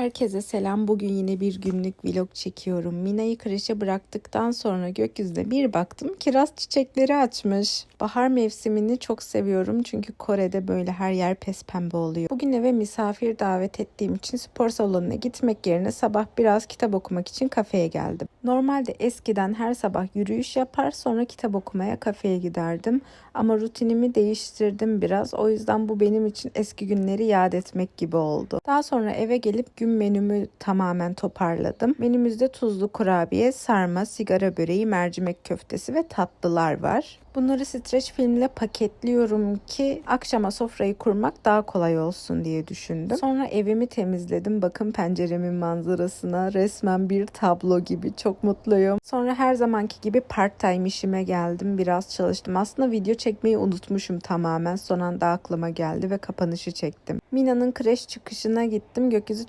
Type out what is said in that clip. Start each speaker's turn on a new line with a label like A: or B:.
A: Herkese selam. Bugün yine bir günlük vlog çekiyorum. Mina'yı kreşe bıraktıktan sonra gökyüzüne bir baktım kiraz çiçekleri açmış. Bahar mevsimini çok seviyorum çünkü Kore'de böyle her yer pes pembe oluyor. Bugün eve misafir davet ettiğim için spor salonuna gitmek yerine sabah biraz kitap okumak için kafeye geldim. Normalde eskiden her sabah yürüyüş yapar sonra kitap okumaya kafeye giderdim. Ama rutinimi değiştirdim biraz. O yüzden bu benim için eski günleri yad etmek gibi oldu. Daha sonra eve gelip gün menümü tamamen toparladım. Menümüzde tuzlu kurabiye, sarma, sigara böreği, mercimek köftesi ve tatlılar var. Bunları streç filmle paketliyorum ki akşama sofrayı kurmak daha kolay olsun diye düşündüm. Sonra evimi temizledim. Bakın penceremin manzarasına resmen bir tablo gibi. Çok mutluyum. Sonra her zamanki gibi part time işime geldim. Biraz çalıştım. Aslında video çekmeyi unutmuşum tamamen. Son anda aklıma geldi ve kapanışı çektim. Mina'nın kreş çıkışına gittim. Gökyüzü çok